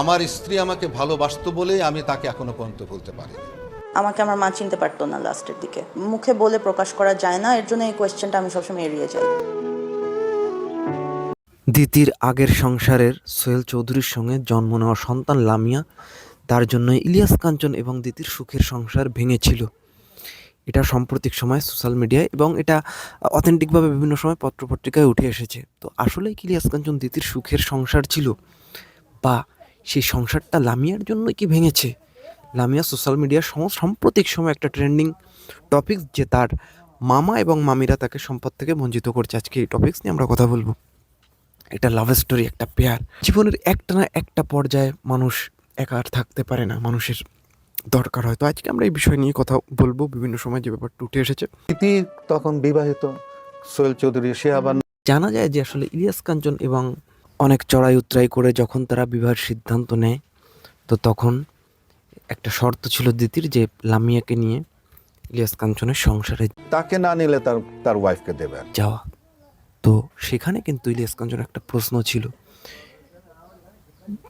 আমার স্ত্রী আমাকে ভালোবাসতো বলেই আমি তাকে এখনও পর্যন্ত ভুলতে পারিনি। আমাকে আমার মা চিনতে পারতো না লাস্টের দিকে। মুখে বলে প্রকাশ করা যায় না এর জন্য এই কোয়েশ্চেনটা আমি সবসময় এড়িয়ে যাই। দিতির আগের সংসারের সোহেল চৌধুরীর সঙ্গে জন্ম নেওয়া সন্তান লামিয়া তার জন্য ইলিয়াস কাঞ্চন এবং দিতির সুখের সংসার ভেঙেছিল। এটা সাম্প্রতিক সময় সোশ্যাল মিডিয়ায় এবং এটা অথেন্টিকভাবে বিভিন্ন সময় পত্রপত্রিকায় উঠে এসেছে। তো আসলে কি ইলিয়াস কাঞ্চন দিতির সুখের সংসার ছিল? বা সেই সংসারটা লামিয়ার জন্য কি ভেঙেছে? লামিয়া সোশ্যাল মিডিয়ার সম- সাম্প্রতিক সময় একটা ট্রেন্ডিং টপিক যে তার মামা এবং মামিরা তাকে সম্পদ থেকে বঞ্চিত করছে। আজকে এই টপিক্স নিয়ে আমরা কথা বলব। একটা লাভ স্টোরি একটা পেয়ার জীবনের একটা না একটা পর্যায়ে মানুষ একা আর থাকতে পারে না মানুষের দরকার হয়। তো আজকে আমরা এই বিষয় নিয়ে কথা বলব। বিভিন্ন সময় যে ব্যাপারটা উঠে এসেছে। তখন বিবাহিত সোহেল চৌধুরী সে আবার জানা যায় যে আসলে ইলিয়াস কাঞ্চন এবং অনেক চড়াই উতরাই করে যখন তারা বিবাহের সিদ্ধান্ত নেয় তো তখন একটা শর্ত ছিল দিতির যে লামিয়াকে নিয়ে ইলিয়াস কাঞ্চনের সংসারে তাকে না নিলে তার তার ওয়াইফকে দেবে। যাওয়া। তো সেখানে কিন্তু ইলিয়াস কাঞ্চনের একটা প্রশ্ন ছিল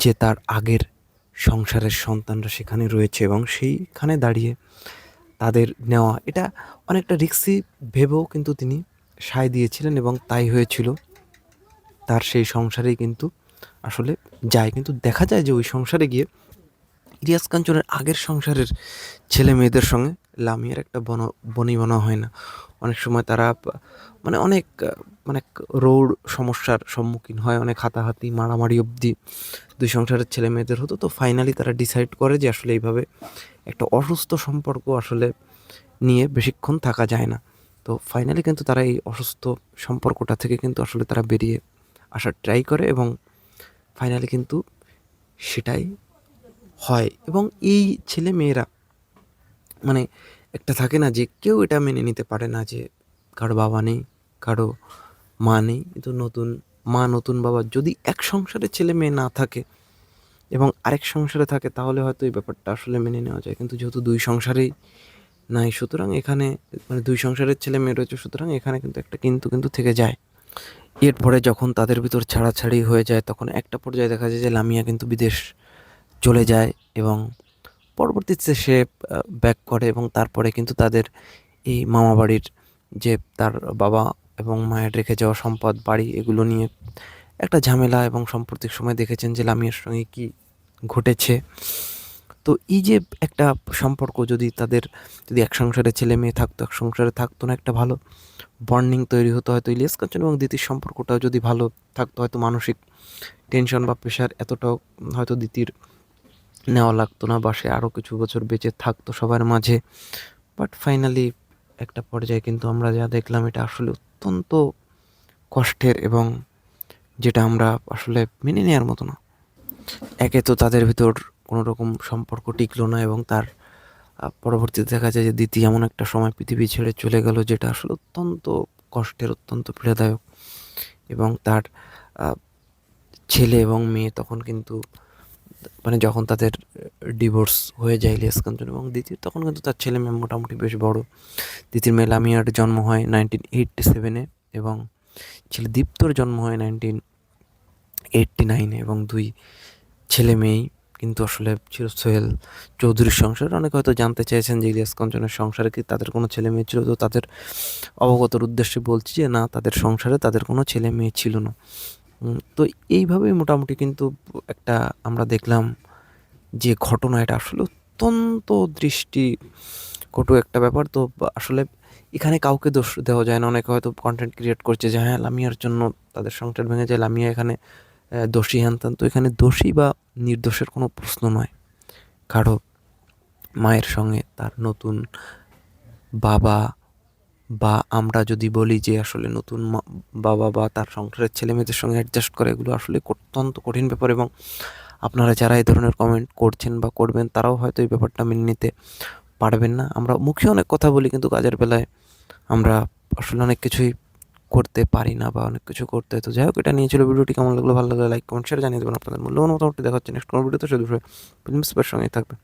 যে তার আগের সংসারের সন্তানরা সেখানে রয়েছে এবং সেইখানে দাঁড়িয়ে তাদের নেওয়া এটা অনেকটা রিক্সি ভেবেও কিন্তু তিনি সায় দিয়েছিলেন এবং তাই হয়েছিল। তার সেই সংসারেই কিন্তু আসলে যায়। কিন্তু দেখা যায় যে ওই সংসারে গিয়ে ইলিয়াস কাঞ্চনের আগের সংসারের ছেলে মেয়েদের সঙ্গে লামিয়ার একটা বন, বনি বনা হয় না। অনেক সময় তারা মানে অনেক মানে রোড সমস্যার সম্মুখীন হয়, অনেক হাতাহাতি, মারামারি অবধি দুই সংসারের ছেলে মেয়েদের হতো। তো ফাইনালি তারা ডিসাইড করে যে আসলে এইভাবে একটা অসুস্থ সম্পর্ক আসলে নিয়ে বেশিক্ষণ থাকা যায় না। তো ফাইনালি কিন্তু তারা এই অসুস্থ সম্পর্কটা থেকে কিন্তু আসলে তারা বেরিয়ে আসার ট্রাই করে এবং ফাইনালি কিন্তু সেটাই হয়। এবং এই ছেলে মেয়েরা মানে একটা থাকে না যে কেউ এটা মেনে নিতে পারে না যে কারও বাবা নেই, কারও মা নেই, কিন্তু নতুন, মা নতুন বাবা যদি এক সংসারে ছেলে মেয়ে না থাকে এবং আরেক সংসারে থাকে তাহলে হয়তো এই ব্যাপারটা আসলে মেনে নেওয়া যায়। কিন্তু যেহেতু দুই সংসারেই নাই, সুতরাং এখানে মানে দুই সংসারের ছেলে মেয়ে রয়েছে, সুতরাং এখানে কিন্তু একটা কিন্তু কিন্তু থেকে যায়। এরপরে যখন তাদের ভিতর ছাড়াছাড়ি হয়ে যায়, তখন একটা পর্যায়ে দেখা যায় যে লামিয়া কিন্তু বিদেশ চলে যায় এবং পরবর্তীতে সে ব্যাক করে এবং তারপরে কিন্তু তাদের এই মামা বাড়ির যে তার বাবা এবং মায়ের রেখে যাওয়া সম্পদ, বাড়ি এগুলো নিয়ে একটা ঝামেলা এবং সাম্প্রতিক সময় দেখেছেন যে লামিয়ার সঙ্গে কি ঘটেছে। তো এই যে একটা সম্পর্ক যদি তাদের যদি এক সংসারে ছেলে মেয়ে থাকতো, এক সংসারে থাকতো না একটা ভালো বন্ডিং তৈরি হতো হয়তো ইলিয়াস কাঞ্চন এবং দিতির সম্পর্কটাও যদি ভালো থাকতো, হয়তো মানসিক টেনশন বা প্রেশার এতটাও হয়তো দিতির নেওয়া লাগতো না বা সে আরও কিছু বছর বেঁচে থাকতো সবার মাঝে। বাট ফাইনালি একটা পর্যায়ে কিন্তু আমরা যা দেখলাম, এটা আসলে অত্যন্ত কষ্টের এবং যেটা আমরা আসলে মেনে নেওয়ার মতো না। একে তো তাদের ভিতর কোনো রকম সম্পর্ক টিকলো না এবং তার পরবর্তীতে দেখা যায় যে দ্বিতীয় এমন একটা সময় পৃথিবী ছেড়ে চলে গেল যেটা আসলে অত্যন্ত কষ্টের, অত্যন্ত পীড়াদায়ক। এবং তার ছেলে এবং মেয়ে তখন কিন্তু মানে যখন তাদের ডিভোর্স হয়ে যায় ইলিয়াস এবং দ্বিতীয়, তখন কিন্তু তার ছেলে মেয়ে মোটামুটি বেশ বড়। দ্বিতীয় মেয়ে লামিয়ার জন্ম হয় নাইনটিন এইটটি সেভেনে এবং ছেলে দীপ্তর জন্ম হয় নাইনটিন এইটটি নাইনে এবং দুই ছেলে মেয়েই কিন্তু আসলে ছিল সোহেল চৌধুরীর সংসার। অনেকে হয়তো জানতে চেয়েছেন যে ইলিয়াস কাঞ্চনের সংসারে কি তাদের কোনো ছেলে মেয়ে ছিল? তো তাদের অবগতর উদ্দেশ্যে বলছি যে, না, তাদের সংসারে তাদের কোনো ছেলে মেয়ে ছিল না। তো এইভাবেই মোটামুটি কিন্তু একটা আমরা দেখলাম যে ঘটনা এটা আসলে অত্যন্ত দৃষ্টি কটু একটা ব্যাপার। তো আসলে এখানে কাউকে দোষ দেওয়া যায় না। অনেকে হয়তো কন্টেন্ট ক্রিয়েট করছে যে হ্যাঁ লামিয়ার জন্য তাদের সংসার ভেঙে যায়। লামিয়া এখানে দোষী হ্যান তো এখানে দোষী বা নির্দোষের কোনো প্রশ্ন নয়। কারও মায়ের সঙ্গে তার নতুন বাবা বা আমরা যদি বলি যে আসলে নতুন বাবা বা তার সংসারের ছেলে মেয়েদের সঙ্গে অ্যাডজাস্ট করা, এগুলো আসলে অত্যন্ত কঠিন ব্যাপার এবং আপনারা যারা এই ধরনের কমেন্ট করছেন বা করবেন, তারাও হয়তো এই ব্যাপারটা মেনে নিতে পারবেন না। আমরা মুখে অনেক কথা বলি, কিন্তু কাজের বেলায় আমরা আসলে অনেক কিছুই করতে পারি না বা অনেক কিছু করতে। তো যাই হোক, এটা নিয়ে ছিল ভিডিওটি। কেমন লাগল? ভালো লাগল লাইক কমেন্ট শেয়ার জানিয়ে দেবেন। আপনাদের মূল্য অনুমতি দেখা হচ্ছে নেক্সট কোনো ভিডিওতে। শুধু ফিল্ম স্পের সঙ্গেই থাকবে